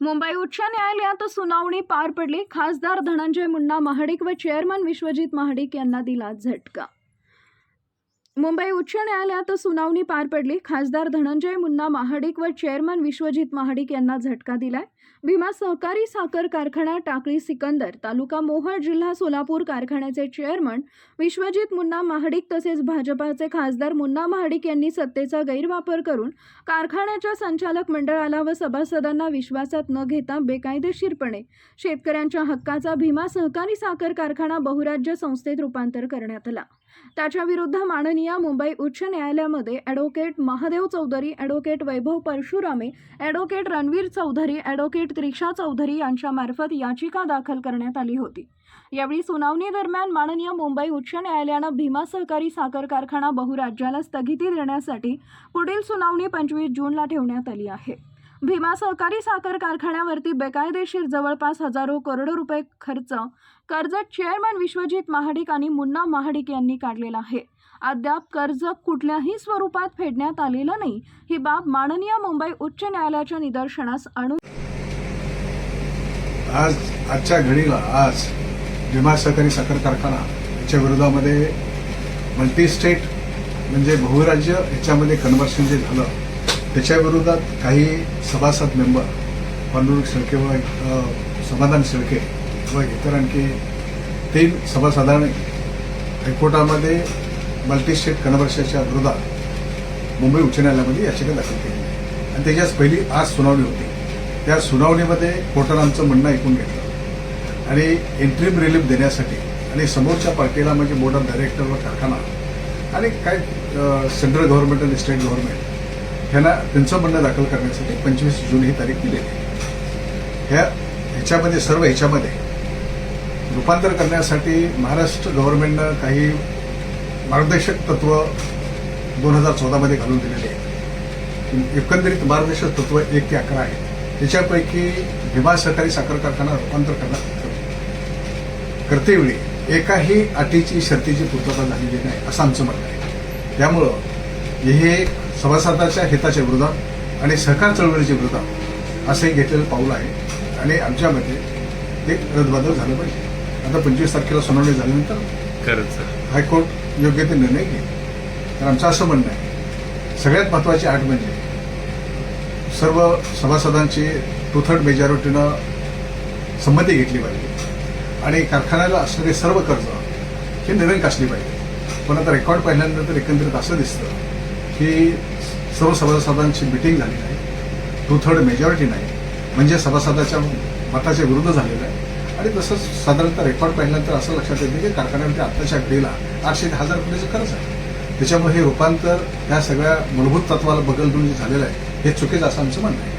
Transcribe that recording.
मुंबई उच्च न्यायालयात सुनावणी पार पडली. खासदार धनंजय मुंडा महाडिक व चेअरमन विश्वजित महाडिक यांना दिला झटका. मुंबई उच्च न्यायालयात सुनावणी पार पडली. खासदार धनंजय मुन्ना महाडिक व चेअरमन विश्वजित महाडिक यांना झटका दिलाय. भीमा सहकारी साखर कारखाना टाकळी सिकंदर तालुका मोहोळ जिल्हा सोलापूर कारखान्याचे चेअरमन विश्वजित मुन्ना महाडिक तसेच भाजपाचे खासदार मुन्ना महाडिक यांनी सत्तेचा गैरवापर करून कारखान्याच्या संचालक मंडळाला व सभासदांना विश्वासात न घेता बेकायदेशीरपणे शेतकऱ्यांच्या हक्काचा भीमा सहकारी साखर कारखाना बहुराज्य संस्थेत रूपांतर करण्यात आला. त्याच्या विरुद्ध माननीय मुंबई उच्च न्यायालयामध्ये advocate Mahadev Chaudhari advocate Vaibhav Parshurame advocate Ranveer Chaudhari advocate Trisha Chaudhari यांच्यामार्फत याचिका दाखल करण्यात आली होती. यावेळी सुनावणी दरम्यान माननीय मुंबई उच्च न्यायालयानं भीमा सहकारी साखर कारखाना बहुराज्याला स्थगिती देण्यासाठी पुढील सुनावणी पंचवीस जूनला ठेवण्यात आली आहे. भीमा सहकारी साखर कारखान्यावरती बेकायदेशीर जवळपास हजारो करोडो रुपये खर्च कर्ज चेअरमन विश्वजित महाडिक आणि मुन्ना महाडिक यांनी काढलेला आहे. अद्याप कर्ज कुठल्याही स्वरूपात फेडण्यात आलेलं नाही. ही बाब माननीय मुंबई उच्च न्यायालयाच्या निदर्शनास आणून आज आजच्या घडीला आज भीमा सहकारी साखर कारखाना याच्या विरोधामध्ये मल्टी स्टेट म्हणजे बहुराज्य याच्यामध्ये कन्व्हर्शन जे झालं त्याच्या विरोधात काही सभासद मेंबर पांडुरंग शेळके व समाधान शेळके व इतर आणखी तीन सभासदांनी हायकोर्टामध्ये मल्टी स्टेट कन्व्हर्शनच्या विरोधात मुंबई उच्च न्यायालयामध्ये याचिका दाखल केली. आणि त्याच्याच पहिली आज सुनावणी होती. त्या सुनावणीमध्ये कोर्टानं आमचं म्हणणं ऐकून घेतलं. आणि एंट्रीम रिलीफ देण्यासाठी आणि समोरच्या पार्टीला म्हणजे बोर्ड ऑफ डायरेक्टर व कारखाना आणि काय सेंट्रल गव्हर्नमेंट आणि स्टेट गव्हर्नमेंट ह्यांना त्यांचं म्हणणं दाखल करण्यासाठी पंचवीस जून ही तारीख दिलेली आहे. ह्या ह्याच्यामध्ये सर्व ह्याच्यामध्ये रूपांतर करण्यासाठी महाराष्ट्र गव्हर्नमेंटनं काही मार्गदर्शक तत्व दोन हजार चौदामध्ये घालून दिलेले आहे एकंदरीत मार्गदर्शक तत्व एक ते अकरा आहे त्याच्यापैकी भीमा सहकारी साखर कारखाना रूपांतर करण्यात करतेवेळी एकाही अटीची शर्तीची पूर्तता झालेली नाही असं आमचं म्हणणं आहे. त्यामुळं हे सभासदाच्या हिताच्या विरोधात आणि सहकार चळवळीच्या विरोधात असं एक घेतलेलं पाऊल आहे. आणि आमच्यामध्ये ते रद्दबादल झालं पाहिजे. आता पंचवीस तारखेला सुनावणी झाल्यानंतर खरंच हायकोर्ट योग्य ते निर्णय घेईल. तर आमचं असं म्हणणं आहे सगळ्यात महत्त्वाची आठ म्हणजे सर्व सभासदांची टू थर्ड मेजॉरिटीनं संमती घेतली पाहिजे. आणि कारखान्याला असणारे सर्व कर्ज हे निरंक असली पाहिजे. पण आता रेकॉर्ड पाहिल्यानंतर एकंदरीत असं दिसतं. ही सर्व सभासदांची मिटिंग झाली नाही. टू थर्ड मेजॉरिटी नाही. म्हणजे सभासदाच्या मताच्या विरुद्ध झालेलं आहे. आणि तसंच साधारणतः रेकॉर्ड पाहिल्यानंतर असं लक्षात येतं की कारखान्यामध्ये आत्ताच्या घडीला आठशे ते हजार कोटीचं कर्ज आहे. त्याच्यामुळे हे रूपांतर या सगळ्या मूलभूत तत्वाला बगल जे झालेलं आहे हे चुकीचं असं आमचं म्हणणं आहे.